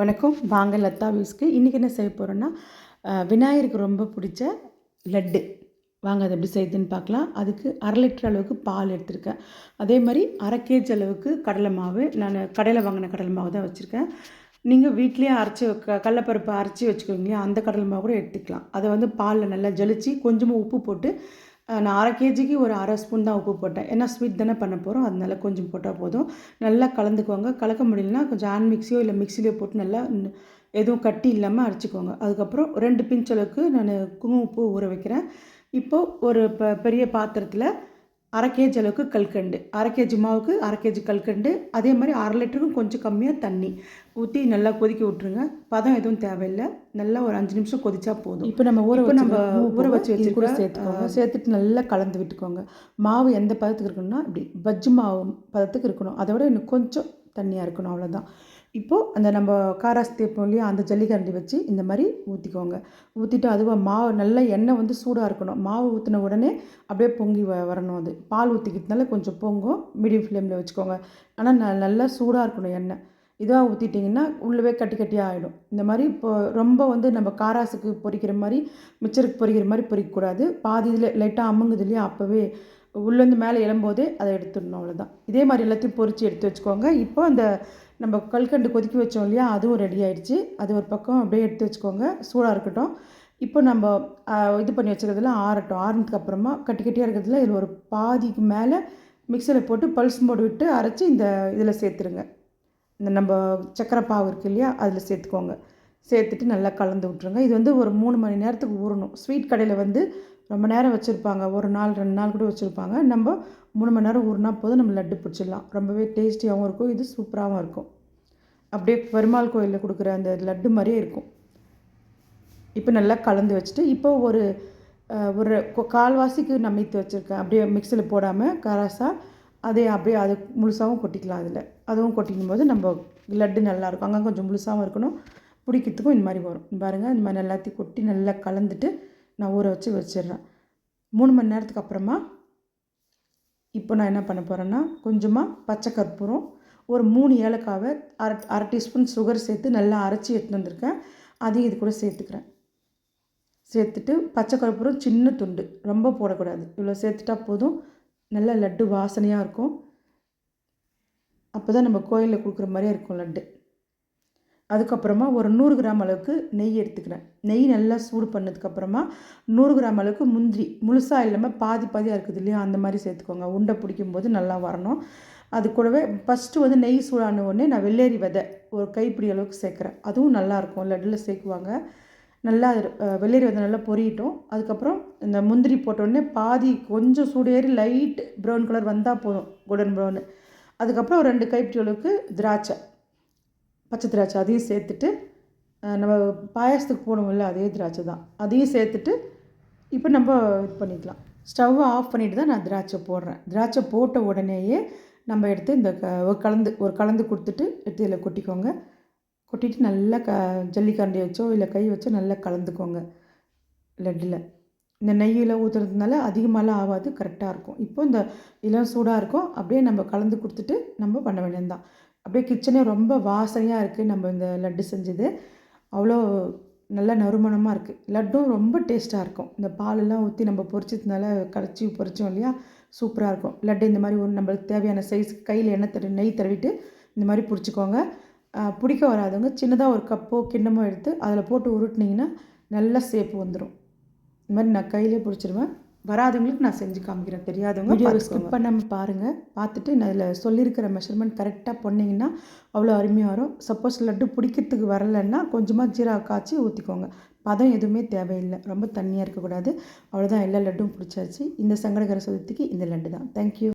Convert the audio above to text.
வணக்கம். வாங்க லத்தா வியூஸ்க்கு. இன்றைக்கி என்ன செய்ய போகிறோன்னா விநாயகருக்கு ரொம்ப பிடிச்ச லட்டு. வாங்க அதை எப்படி செய்யுதுன்னு பார்க்கலாம். அதுக்கு அரை லிட்டர் அளவுக்கு பால் எடுத்திருக்கேன். அதே மாதிரி அரை கேஜி அளவுக்கு கடலை மாவு. நான் கடையில் வாங்கின கடலை மாவு தான் வச்சுருக்கேன். நீங்கள் வீட்லேயே அரைச்சி க கடலப்பருப்பு அரைச்சி வச்சுக்கோங்க. அந்த கடலை மாவு கூட எடுத்துக்கலாம். அதை வந்து பாலில் நல்லா ஜலிச்சு கொஞ்சமாக உப்பு போட்டு நான் அரை கேஜிக்கு ஒரு அரை ஸ்பூன் தான் உப்பு போட்டேன். ஏன்னா ஸ்வீட் தானே பண்ண போகிறோம் அதனால கொஞ்சம் போட்டால் போதும். நல்லா கலந்துக்குவாங்க கலக்க முடியலன்னா கொஞ்சம் ஹேண்ட் மிக்ஸியோ இல்லை மிக்சிலையோ போட்டு நல்லா எதுவும் கட்டி இல்லாமல் அரைச்சிக்கோங்க. அதுக்கப்புறம் ரெண்டு பிஞ்ச் அளவுக்கு நான் குங்குமப்பூ ஊற வைக்கிறேன். இப்போது ஒரு ப பெரிய பாத்திரத்தில் அரை கேஜி அளவுக்கு கல்கண்டு. அரை கேஜி மாவுக்கு அரை கேஜி கல்கண்டு. அதே மாதிரி அரை லிட்டருக்கும் கொஞ்சம் கம்மியாக தண்ணி. ஊற்றி நல்லா கொதிக்க விட்ருங்க பதம் எதுவும் தேவையில்லை. நல்லா ஒரு அஞ்சு நிமிஷம் கொதிச்சா போதும். இப்போ நம்ம ஊற நம்ம ஊற வச்சு வச்சு கூட சேர்த்துக்கோங்க. சேர்த்துட்டு நல்லா கலந்து விட்டுக்கோங்க. மாவு எந்த பதத்துக்கு இருக்கணும்னா இப்படி பஜ்ஜு மாவு பதத்துக்கு இருக்கணும். அதை விட இன்னும் கொஞ்சம் தண்ணியாக இருக்கணும் அவ்வளோதான் இப்போது அந்த நம்ம காராஸ் தேப்போம் இல்லையா அந்த ஜல்லிக்கரண்டி வச்சு இந்த மாதிரி ஊற்றிக்கோங்க ஊற்றிட்டு அதுவாக மாவு நல்ல எண்ணெய் வந்து சூடாக இருக்கணும். மாவு ஊற்றின உடனே அப்படியே பொங்கி வ வரணும் அது. பால் ஊற்றிக்கிறதுனால கொஞ்சம் பொங்கும். மீடியம் ஃப்ளேமில் வச்சுக்கோங்க. ஆனால் ந நல்லா சூடாக இருக்கணும் எண்ணெய். இதாக ஊற்றிட்டிங்கன்னா உள்ளவே கட்டி கட்டியாக ஆகிடும் இந்த மாதிரி இப்போ ரொம்ப வந்து நம்ம காராசுக்கு பொரிக்கிற மாதிரி மிச்சருக்கு பொரிக்கிற மாதிரி பொரிக்கக்கூடாது பாதி இதில் லைட்டாக அமுங்குது இல்லையா? அப்போவே உள்ளேருந்து மேலே எழும்போது அதை எடுத்துடணும் அவ்வளோதான் இதே மாதிரி எல்லாத்தையும் பொறிச்சு எடுத்து வச்சுக்கோங்க. இப்போ அந்த நம்ம கல்கண்டு கொதிக்க வச்சோம் இல்லையா அதுவும் ரெடி ஆகிடுச்சி அது ஒரு பக்கம் அப்படியே எடுத்து வச்சுக்கோங்க. சூடாக இருக்கட்டும். இப்போ நம்ம இது பண்ணி வச்சுக்கிறதுல ஆறட்டும். ஆறுனதுக்கு அப்புறமா கட்டி கட்டியாக இருக்கிறதுல இதில் ஒரு பாதிக்கு மேலே மிக்சரில் போட்டு பல்ஸ் போட்டு விட்டு அரைச்சி இந்த இதில் சேர்த்துருங்க. இந்த நம்ம சக்கரை பாவு இருக்கு இல்லையா அதில் சேர்த்துக்கோங்க. சேர்த்துட்டு நல்லா கலந்து விட்ருங்க இது வந்து ஒரு மூணு மணி நேரத்துக்கு ஊறணும். ஸ்வீட் கடையில் வந்து ரொம்ப நேரம் வச்சுருப்பாங்க. ஒரு நாள் ரெண்டு நாள் கூட வச்சுருப்பாங்க. நம்ம மூணு மணி நேரம் ஊறினா போதும் நம்ம லட்டு பிடிச்சிடலாம். ரொம்பவே டேஸ்டியாகவும் இருக்கும். இது சூப்பராகவும் இருக்கும். அப்படியே பெருமாள் கோயிலில் கொடுக்குற அந்த லட்டு மாதிரியே இருக்கும். இப்போ நல்லா கலந்து வச்சுட்டு இப்போ ஒரு ஒரு கொ- கால்வாசிக்கு நமித்து வச்சுருக்கேன். அப்படியே மிக்சியில் போடாமல் கராசாக அதே அப்படியே அது முழுசாகவும் கொட்டிக்கலாம் அதில். அதுவும் கொட்டிக்கும் போது நம்ம லட்டு நல்லாயிருக்கும் அங்கே கொஞ்சம் முழுசாகவும் இருக்கணும். பிடிக்கிறதுக்கும் இந்த மாதிரி வரும். பாருங்கள் இந்த மாதிரி எல்லாத்தையும் கொட்டி நல்லா கலந்துட்டு நான் ஊற வச்சு வச்சிடுறேன். மூணு மணி நேரத்துக்கு அப்புறமா இப்போ நான் என்ன பண்ண போகிறேன்னா கொஞ்சமாக பச்சை கற்பூரம் ஒரு மூணு ஏலக்காவை அரை அரை டீஸ்பூன் சுகர் சேர்த்து நல்லா அரைச்சி எடுத்துன்னு வந்திருக்கேன். அதையும் இது கூட சேர்த்துக்கிறேன். சேர்த்துட்டு பச்சை கற்பூரம் சின்ன துண்டு ரொம்ப போடக்கூடாது. இவ்வளோ சேர்த்துட்டா போதும். நல்ல லட்டு வாசனையாக இருக்கும். அப்போ தான் நம்ம கோயிலில் கொடுக்குற மாதிரியே இருக்கும் லட்டு. அதுக்கப்புறமா ஒரு நூறு கிராம் அளவுக்கு நெய் எடுத்துக்கிறேன். நெய் நல்லா சூடு பண்ணதுக்கப்புறமா நூறு கிராம் அளவுக்கு முந்திரி. முழுசாக இல்லாமல் பாதி பாதியாக இருக்குது இல்லையா அந்த மாதிரி சேர்த்துக்கோங்க. உண்டை பிடிக்கும் போது நல்லா வரணும். அது கூடவே ஃபஸ்ட்டு வந்து நெய் சூடான உடனே நான் வெள்ளேரி விதை ஒரு கைப்பிடி அளவுக்கு சேர்க்குறேன். அதுவும் நல்லாயிருக்கும் லட்டில் சேர்க்குவாங்க. நல்லா அது, வெள்ளேரி வெள்ளரி விதை நல்லா பொரியட்டும். அதுக்கப்புறம் இந்த முந்திரி போட்டோடனே பாதி கொஞ்சம் சூடேறி லைட் ப்ரௌன் கலர் வந்தால் போதும். கோல்டன் ப்ரௌனு அதுக்கப்புறம் ஒரு ரெண்டு கைப்பிடி அளவுக்கு திராட்சை. பச்சை திராட்சை அதையும் சேர்த்துட்டு நம்ம பாயாசத்துக்கு போடுவோம்ல அதே திராட்சை தான். அதையும் சேர்த்துட்டு இப்போ நம்ம இது பண்ணிக்கலாம். ஸ்டவ்வை ஆஃப் பண்ணிவிட்டு தான் நான் திராட்சை போடுறேன். திராட்சை போட்ட உடனேயே நம்ம எடுத்து இந்த க ஒரு கலந்து ஒரு கலந்து கொடுத்துட்டு எடுத்து இதில் கொட்டிக்கோங்க. கொட்டிட்டு நல்லா க ஜல்லிக்கரண்டி வச்சோ இல்லை கை வச்சோ நல்லா கலந்துக்கோங்க. லட்டில். இந்த நெய்யில் ஊற்றுறதுனால அதிகமாகலாம் ஆகாது கரெக்டாக இருக்கும். இப்போ இந்த இதெல்லாம் சூடாக இருக்கும் அப்படியே நம்ம கலந்து கொடுத்துட்டு நம்ம பண்ண வேண்டியதுதான். அப்படியே கிச்சனே ரொம்ப வாசனையாக இருக்குது நம்ம இந்த லட்டு செஞ்சது. அவ்வளோ நல்ல நறுமணமாக இருக்குது லட்டும் ரொம்ப டேஸ்ட்டாக இருக்கும். இந்த பாலெல்லாம் ஊற்றி நம்ம பொரிச்சதுனால கரைச்சி பொரிச்சோம் இல்லையா? சூப்பராக இருக்கும். லட்டு இந்த மாதிரி ஒரு நம்மளுக்கு தேவையான சைஸ் கையில் எண்ணெய் தடவி நெய் தடவிட்டு இந்த மாதிரி பிடிச்சிக்கோங்க. பிடிக்க வராதவங்க சின்னதாக ஒரு கப்போ கிண்ணமோ எடுத்து அதில் போட்டு உருட்டினீங்கன்னா நல்ல சேப்பு வந்துடும் இந்த மாதிரி நான் கையிலே பிடிச்சிருவேன் வராதவங்களுக்கு நான் செஞ்சு காமிக்கிறேன். தெரியாதவங்க வீடியோ ஸ்கிப் பண்ணாமல் பாருங்கள் பார்த்துட்டு நான் அதில் சொல்லியிருக்கிற மெஷர்மெண்ட் கரெக்டாக பண்ணீங்கன்னா அவ்வளோ அருமையாக வரும். சப்போஸ் லட்டு பிடிக்கிறதுக்கு வரலைன்னா கொஞ்சமாக ஜீரா காய்ச்சி ஊற்றிக்கோங்க பதம் எதுவுமே தேவையில்லை. ரொம்ப தண்ணியாக இருக்கக்கூடாது. அவ்வளோதான். எல்லா லட்டும் பிடிச்சாச்சு. இந்த சங்கடகர சதுர்த்திக்கு இந்த லட்டு தான். தேங்க்யூ